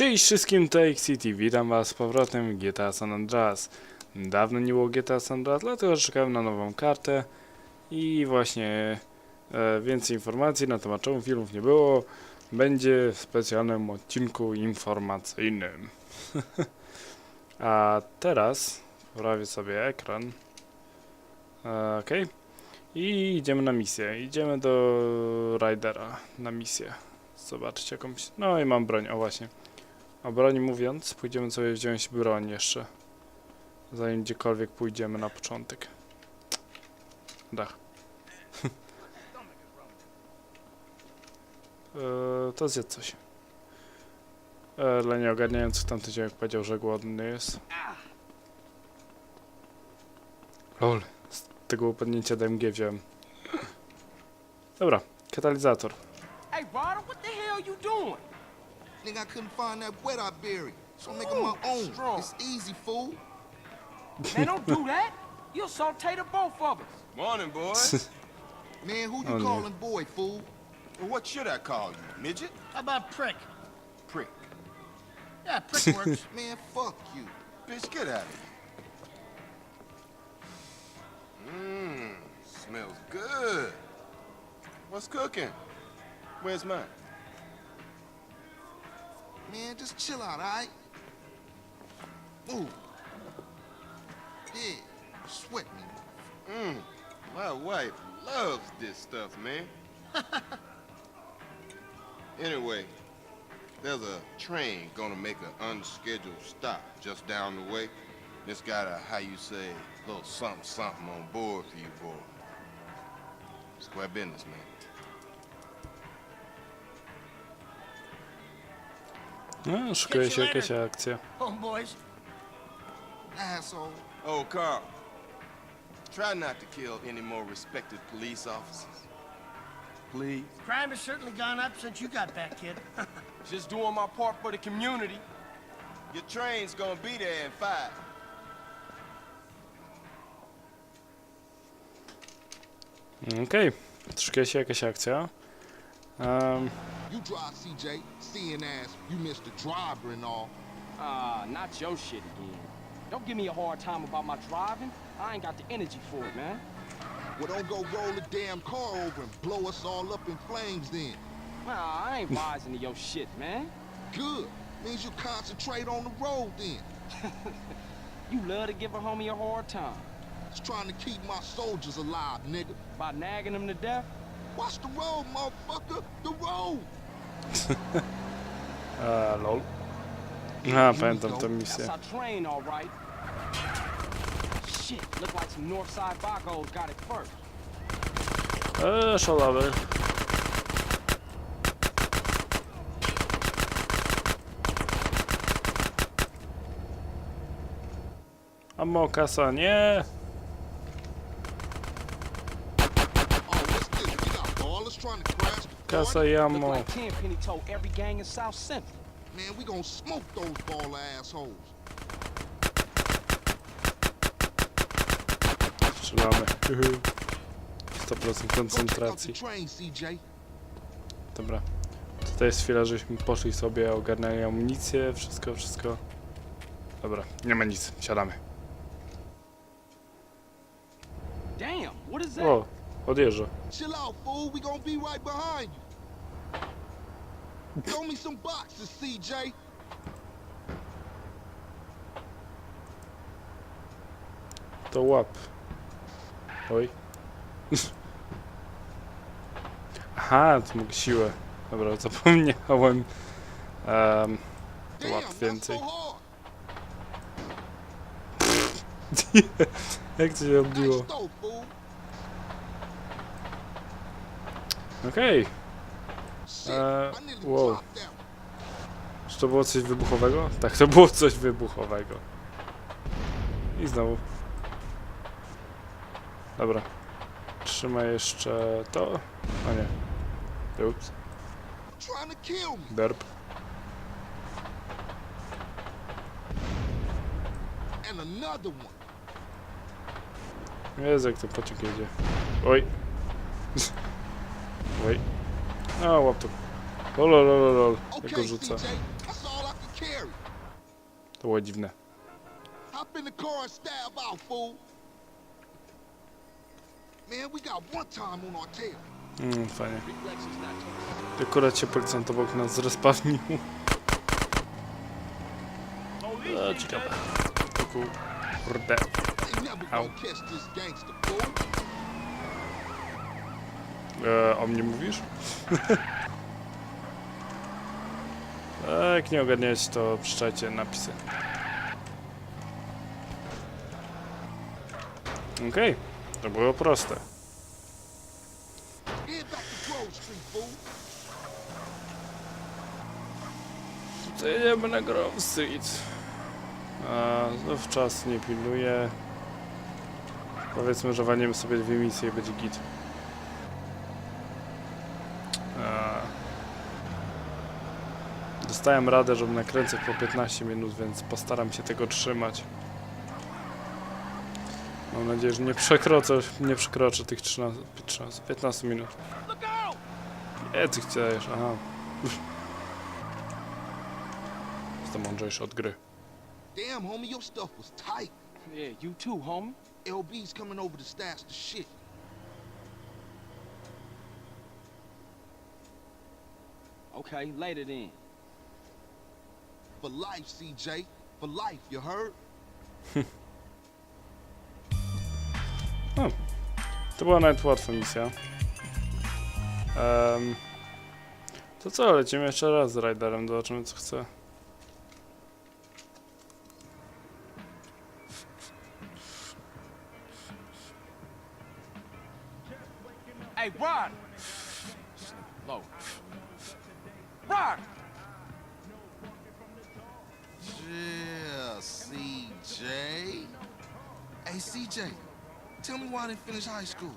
Cześć wszystkim, to City, witam was z powrotem w GTA San Andreas. Dawno nie było GTA San Andreas, dlatego czekałem na nową kartę i właśnie e, więcej informacji na temat czemu filmów nie było będzie w specjalnym odcinku informacyjnym. A teraz poprawię sobie ekran. E, ok. I idziemy na misję. Idziemy do Ridera na misję. Zobaczcie jakąś. No i mam broń, o właśnie. O broni mówiąc, pójdziemy sobie wziąć broń jeszcze. Zanim gdziekolwiek pójdziemy na początek. Dach. eee, to zjedz coś. Eee, dla nieogarniających tamten ziomek powiedział, że głodny jest. Lol, z tego upadnięcia DMG wziąłem. Dobra, katalizator. Hey, Ryder, what the hell you doing? Nigga, I couldn't find that wet I buried. So I'm making my own. strong. It's easy, fool. Man, don't do that. You'll saute the both of us. Morning, boys. Man, who you Oh, no. calling boy, fool? well, what should I call you? Midget? How about prick? Prick. Yeah, prick works. Man, fuck you. Bitch, get out of here. Mmm, smells good. What's cooking? Where's mine? Man, just chill out, alright? Move. Yeah, sweat me. Mmm, my wife loves this stuff, man. anyway, there's a train gonna make an unscheduled stop just down the way. It's got a, how you say, little something something on board for you, boy. Square business, man. No, szykuje się jakaś akcja. Homeboys. Asshole. Oh, Carl. Try not to kill any more respected police officers. Please. Crime has certainly gone up since you got back, kid. Just doing my part for the community. Your train's gonna be there in five. Okej, szykuje się jakaś akcja. Um, You drive, CJ. Seeing as you missed the driver and all. Ah, not your shit again. Don't give me a hard time about my driving. I ain't got the energy for it, man. Well, don't go roll the damn car over and blow us all up in flames then. Nah, I ain't rising to your shit, man. Good. Means you concentrate on the road then. You love to give a homie a hard time. Just trying to keep my soldiers alive, nigga. By nagging them to death? Watch the road, motherfucker. The road. a, lol. A, pamiętam tę misję. Eee, szalawy. Amo, kasa, nie! Oh, what's this? We got ballers trying to crash the Kasa party? i Look amo. like Tenpenny told every gang in South Central. Man, we gonna smoke those baller assholes. Strzelamy. 100% Go check out the koncentracji. Dobra. Tutaj jest chwila, żeśmy poszli sobie, ogarnęli amunicję, wszystko, wszystko. Dobra, nie ma nic, siadamy. Damn, what is that? O, odjeżdża. Chill out, fool. We gonna be right behind you. Throw me some boxes, CJ. To łap. Oj. Aha, to mogę siłę. Dobra, zapomniałem. Um, łap więcej. Jak to się odbiło? Nice throw, fool. Okej. Dropped that one. Czy to było coś wybuchowego? Tak, to było coś wybuchowego. I znowu. Dobra. Trzymaj jeszcze to. O nie. Ups. To. Derp. Jezu, jak ten pociąg jedzie. Oj. Oj. A, łap to. Lol, lol, lol, lol. Jak go carry. To było dziwne. Hop in the car and stab out, fool. Man, we got one time on our tail. Mm, fajnie. Akurat się policjant obok nas zrespawnił. O, ciekawe. To Kurde. They never Ow. gonna catch this gangster, fool. E, o mnie mówisz? E, Jak nie ogarniać, to przeczytajcie napisy. Okej, to było proste. To jedziemy na Grove Street. A, czas nie pilnuje. Powiedzmy, że walniemy sobie dwie misje i będzie git. Dostałem radę, żeby nakręcać po 15 minut, więc postaram się tego trzymać. Mam nadzieję, że nie przekroczę, nie przekroczę tych 13, 13 15 minut. Nie, ty chcesz, aha. Jestem mądrzejszy od gry. Damn, homie, your stuff was tight. Yeah, you too, homie. LB's coming over to stash the shit. Okay, later then. For life, CJ. For life, you heard? To była nawet łatwa misja. Em, to co, lecimy jeszcze raz z Riderem, zobaczymy co chce. Hey, Rod! Low. Rod! Yeah, CJ. Hey, CJ, tell me why I didn't finish high school.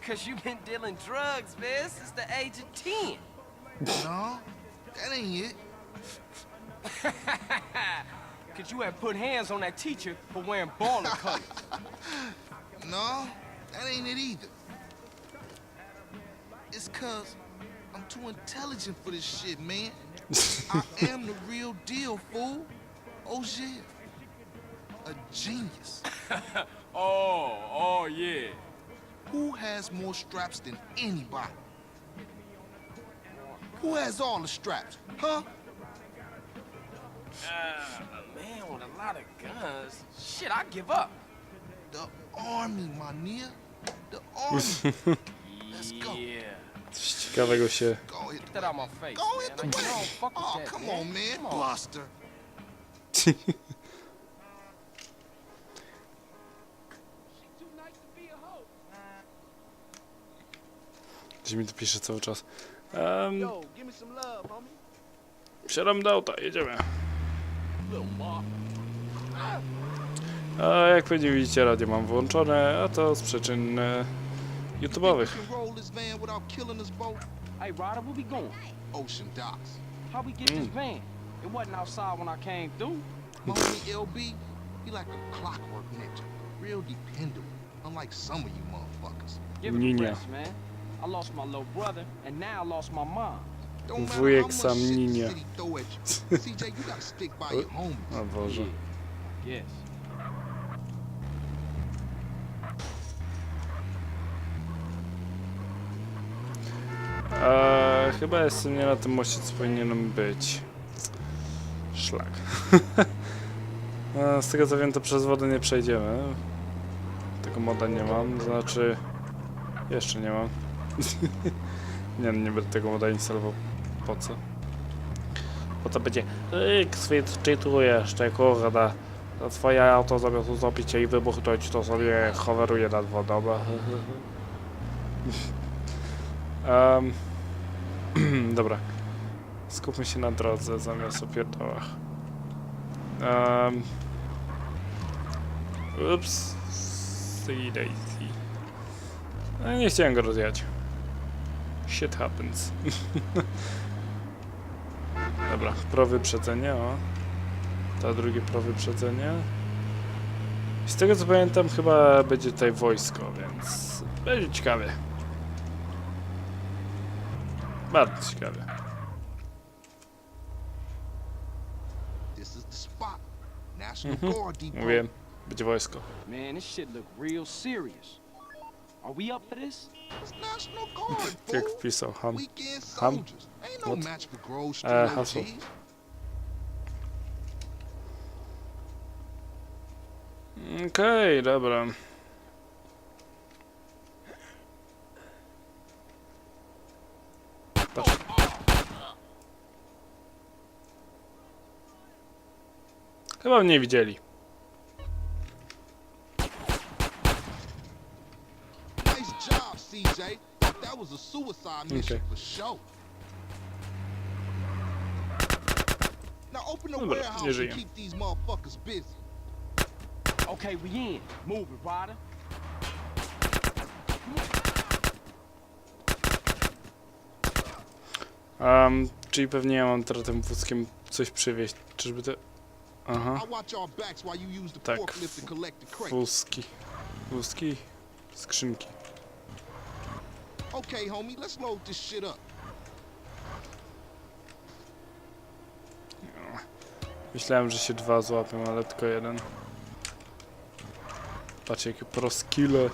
Cause you been dealing drugs, man, since the age of 10. No, that ain't it. Cause you had put hands on that teacher for wearing baller colors. No, that ain't it either. It's cause I'm too intelligent for this shit, man. I am the real deal, fool. Oh yeah. A genius. oh, oh yeah. Who has more straps than anybody? Who has all the straps? Huh? Uh, a man with a lot of guns. Shit, I give up. The army, my nigga. The army. Let's go. Yeah. Coś ciekawego się... Go hit Get the that out my face. Go hit the man. way. You don't fuck with Oh, come on, man. Come on. Buster. Gdzie mi to pisze cały czas. Um, wsiadam do auta, jedziemy. A jak pewnie widzicie, radio mam włączone, a to z przyczyn e, YouTube'owych. You It wasn't outside when I came through. My homie LB, he like a clockwork ninja. Real dependable. Unlike some of you motherfuckers. Give it a rest, man. I lost my little brother, and now I lost my mom. Wujek sam homies. O Boże. Yes. A, chyba jestem nie na tym moście, co powinienem być. Szlak. A, z tego co wiem, to przez wodę nie przejdziemy. Tego moda nie mam, znaczy... Jeszcze nie mam. nie, nie będę tego moda instalował. Po co? Bo to będzie... Swit, czytujesz, te kurde. To twoje auto zamiast utopić się i wybuchnąć, to sobie hoveruje nad wodą. Um, dobra. Skupmy się na drodze zamiast o pierdołach. Um, ups. See daisy. No, nie chciałem go rozjechać. Shit happens. dobra, pro wyprzedzenie, o. To drugie pro wyprzedzenie. Z tego co pamiętam chyba będzie tutaj wojsko, więc będzie ciekawie. Bardzo ciekawe. This is the spot. Depot. Mówię, będzie wojsko. Man, this shit look real serious. Are we up for this? It's National Guard, Jak wpisał Ham. Ham? no What? Street hasło. Okej, dobra. Patrz. Chyba mnie widzieli. Okay. Dobra, nie żyję. Okay, we in. Move it. Um, czyli pewnie ja mam teraz tym wózkiem coś przywieźć. Czyżby to... Aha, Tak, wózki. Wózki? Skrzynki. Okay, homie, let's load this shit up. Myślałem, że się dwa złapią, ale tylko jeden. Patrzcie, jakie pro skille.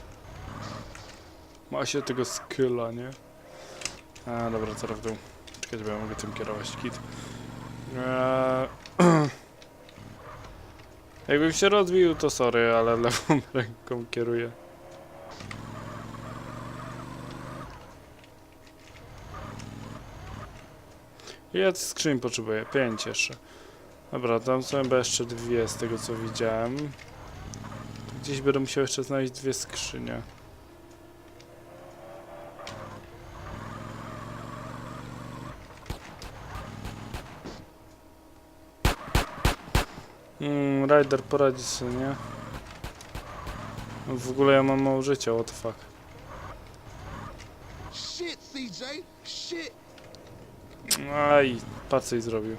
Ma się tego skilla, nie? A, dobra, teraz w dół. Czekajcie, bo ja mogę tym kierować, kit. Eee, Jakbym się rozbił, to sorry, ale lewą ręką kieruję. Ile skrzyń potrzebuję? Pięć jeszcze. Dobra, tam są jeszcze dwie z tego co widziałem. Gdzieś będę musiał jeszcze znaleźć dwie skrzynie. Mm, Rider poradzi sobie, nie? W ogóle ja mam mało życia, what the fuck. Aj, co i zrobił.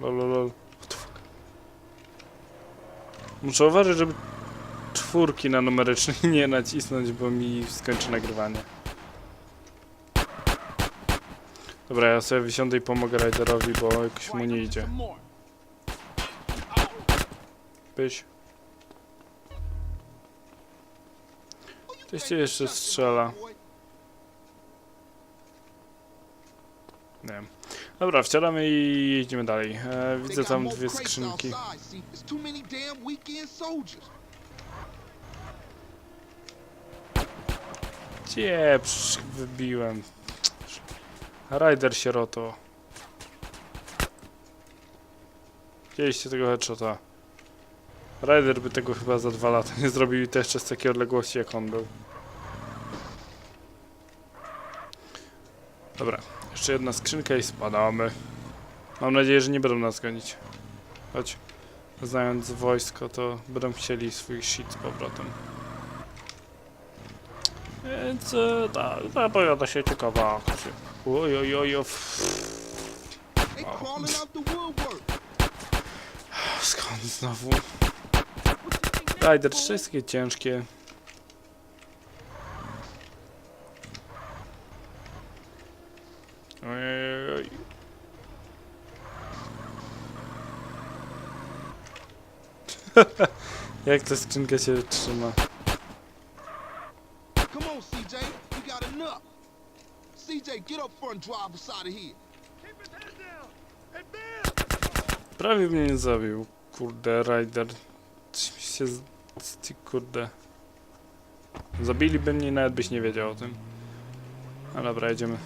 Lol, lol, lol. What the fuck? Muszę uważać, żeby czwórki na numeryczny nie nacisnąć, bo mi skończy nagrywanie. Dobra, ja sobie wysiądę i pomogę Riderowi, bo jakoś mu nie idzie. Pyś. Ktoś cię jeszcze strzela. Nie wiem. Dobra, wcielamy i jedziemy dalej. E, widzę tam dwie skrzynki. outside, see? There's too many damn weekend soldiers. Cieprz, wybiłem. Rider sieroto. Widzieliście tego headshota. Rider by tego chyba za dwa lata nie zrobił i to jeszcze z takiej odległości jak on był. Dobra, jeszcze jedna skrzynka i spadamy. Mam nadzieję, że nie będą nas gonić. Chodź. Znając wojsko, to będą chcieli swój shit z powrotem. Więc e, tak, zapowiada się ciekawa akcja. Oj, oj, oj, oj. Skąd znowu? Rider, wszystkie ciężkie. Ojej. Jak ta skrzynka się trzyma? Front drive us out of here. Prawie mnie nie zabił. Kurde, Rider. Coś się z... Ty kurde. Zabiliby mnie nawet byś nie wiedział o tym. A dobra, jedziemy.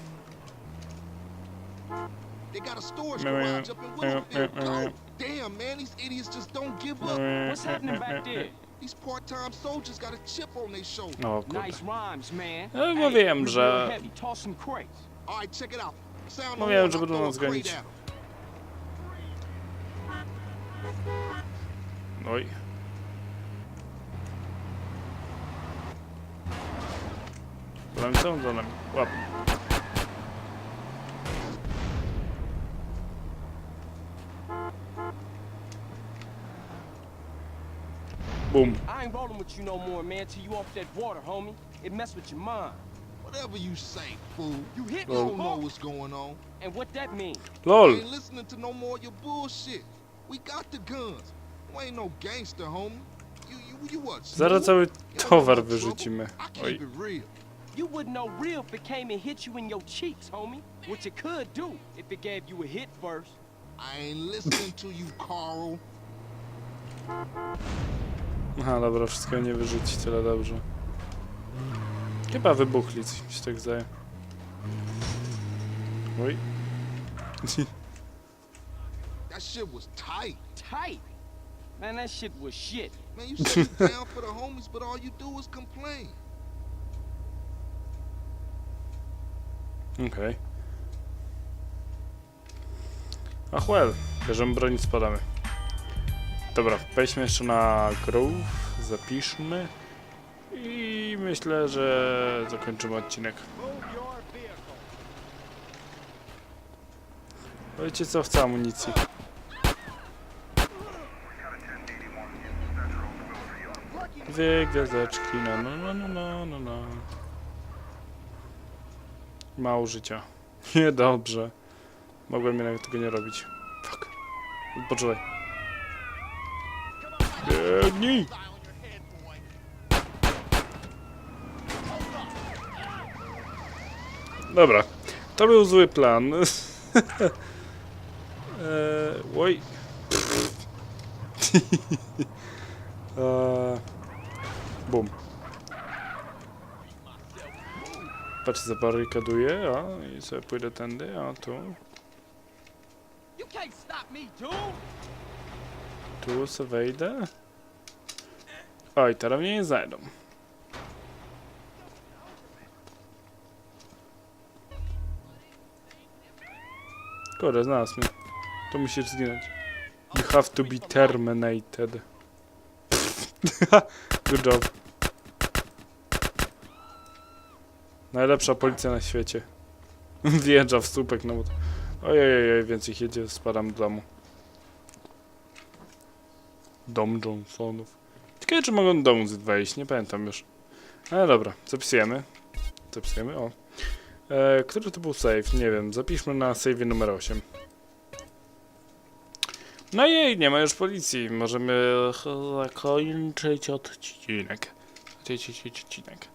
They got a storage Meow, garage up in meow, Willowfield. meow, meow. Go. Damn, man, these idiots just don't give up. What's happening back there? These part-time soldiers got a chip on their shoulder. O kurde. Nice rhymes, man. Ja mówiłem, we że- real heavy. Toss some crates. All right, check it out. Sound No on wiem, one, że I'll będą throw a nas crate gonić. out. Oj. Za nami są, za nami. Łap. Bum. I ain't rolling with you no more, man, till you off that water, homie. It mess with your mind. Whatever you say, fool. You hit me, don't know what's going on. And what that mean? LOL! ain't listening to no more of your bullshit. We got the guns. You ain't no gangster, homie. You, you, you what? Zaraz cały towar no trouble. wyrzucimy. Oj. You wouldn't know real if it came and hit you in your cheeks, homie. What you could do if it gave you a hit first. I ain't listening to you, Carl. Aha, dobra, wszystko nie wyrzuci, tyle dobrze. Chyba wybuchli, coś mi się tak zdaje. Oj. That shit was tight. Tight. Man, that shit was shit. Man, you you down for the homies, but all you do is complain. Okej. Ach well, bierzemy broń i spadamy. Dobra, wejdźmy jeszcze na Grove, zapiszmy i myślę, że zakończymy odcinek. Wiecie co, chcę amunicji. Dwie gwiazdeczki, no no no no no no no. Mało życia. Niedobrze. Mogłem jednak tego nie robić. Fuck. Poczekaj. Biegnij! Dobra. To był zły plan. eee, oj. eee, bum. Patrz, zabarykaduję, a i sobie pójdę tędy, a tu, tu sobie wejdę. Oj, teraz mnie nie znajdą. Kurde, znalazł mnie. To musisz zginąć. You have to be terminated. Good job. Najlepsza policja na świecie. Wjeżdża w słupek, no bo... to- ojej, więcej jedzie, spadam do domu. Dom Johnsonów. Ciekawe, czy mogą do domu wejść, nie pamiętam już. Ale dobra, zapisujemy. Zapisujemy, o. E, który to był save? Nie wiem, zapiszmy na save numer 8. No i nie ma już policji, możemy zakończyć odcinek. Odcinek.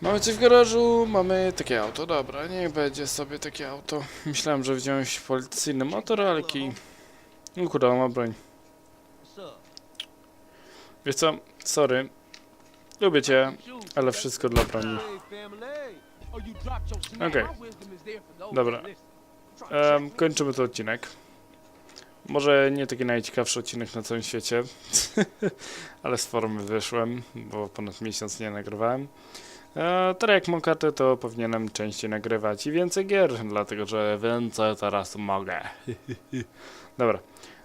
Mamy coś w garażu, mamy takie auto, dobra, niech będzie sobie takie auto. Myślałem, że wziąć policyjny motor, ale kij. No kurde, on ma broń. Wiesz co, sorry. Lubię cię, ale wszystko dla broni. Okej. Those Dobra. Em, kończymy ten odcinek. Może nie taki najciekawszy odcinek na całym świecie, ale z formy wyszłem, bo ponad miesiąc nie nagrywałem. E, teraz jak mam kartę, to powinienem częściej nagrywać i więcej gier, dlatego że więcej teraz mogę. Dobra,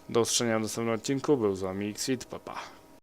do usłyszenia w następnym odcinku. Był z wami papa. Pa.